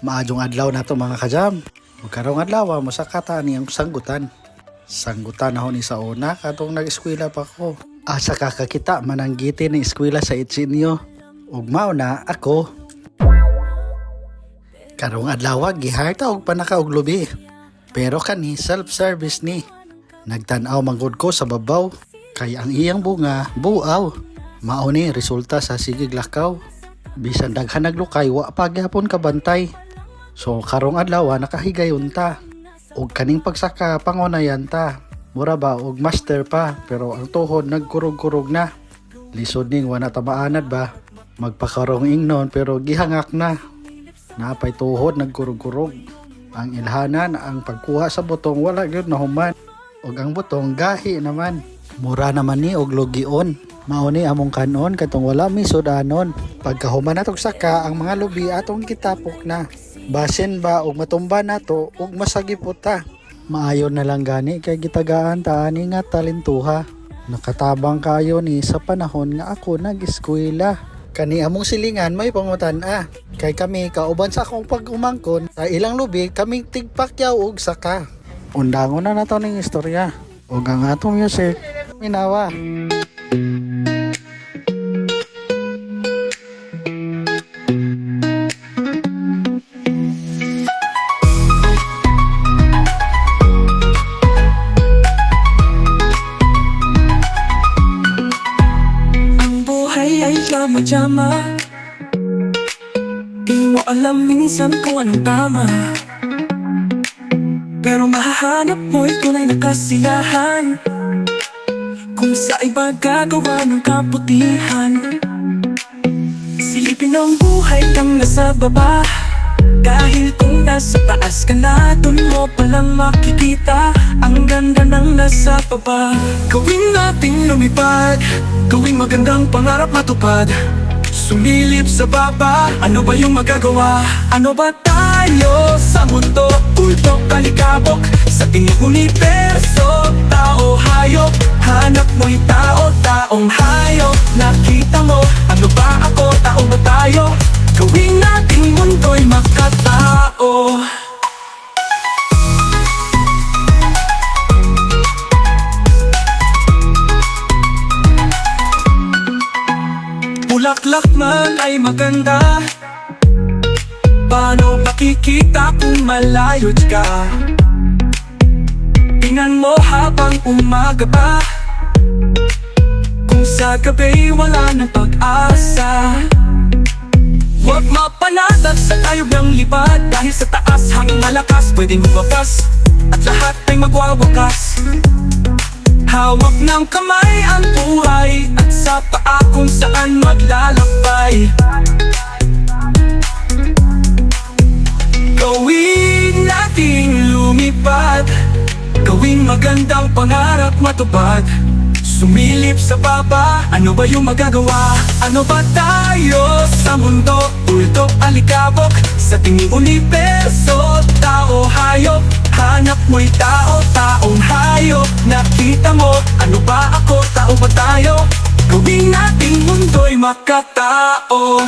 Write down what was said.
Maadong adlaw na to mga kajam. Magkarong adlaw mo sa kata niyang sanggutan. Sanggutan ako ni sa una katong nag-eskwela pa ko. Asa kakakita mananggiti ng eskwela sa itsinyo. Ug mao na ako. Karong adlaw giharta og panaka og lubi. Pero kani self-service ni. Nagtan-aw manggod ko sa babaw. Kay ang iyang bunga buaw. Mao ni resulta sa sigig lakaw. Bisan daghan naglukay wa pa gyapon kabantay. So karong adlaw nakahigayon ta. Og kaning pagsaka pangunayan ta. Mura ba og master pa pero ang tuhod nagkurog-kurog na. Lisod ning wala tamaanad ba. Magpakarong ingnon pero gihangak na. Napay tuhod nagkurog-kurog. Ang ilhanan ang pagkuha sa butong wala gyud nahuman. Og ang butong gahi naman. Mura naman ni og logion. Mao ni among kanon katong wala mi sudanon. Pagkahuman natong saka ang mga lubi atong kitapok na. Basin ba og matumba nato og masagipot ta. Maayo na lang gani kay gitagaan ta ani nga talentuha. Nakatabang kayo ni sa panahon nga ako nag-eskwela. Kani among silingan may pangutan ah. Kay kami kauban sa akong pag-umangkon sa ilang lubi kaming tigpakyaw og saka. Undangon na nato ning istorya. Ug ang atong music minawa. Ang ay yama-yama Di mo alam minsan kung anong tama. Pero mahahanap mo'y tunay na kasiyahan. Kung sa iba gagawa ng kaputihan Silipin ang buhay kang nasa baba. Dahil kung taas ka na Dun mo palang makikita Ang ganda ng nasa baba Gawin nating lumipad Gawing magandang pangarap matupad Sumilip sa baba Ano ba yung magagawa? Ano ba tayo sa mundo? Ultok kalikabok Sa tingin universo Tao hayop Bulaklak man ay maganda. Paano makikita kung malayo ka? Tingnan mo habang umaga pa. Kung sa gabi wala ng pag-asa. Huwag mapanatag sa tayo ng lipad Dahil sa taas hangin malakas pwedeng lumabas At lahat ay magwawakas Hawak ng kamay ang buhay At sa paa kung saan maglalakbay Gawin nating lumipad Gawing magandang pangarap matupad Sumilip sa baba, ano ba yung magagawa? Ano ba tayo sa mundo? Ultok alikabok, sa tingin universo Tao hayop, hanap mo'y tao, makatao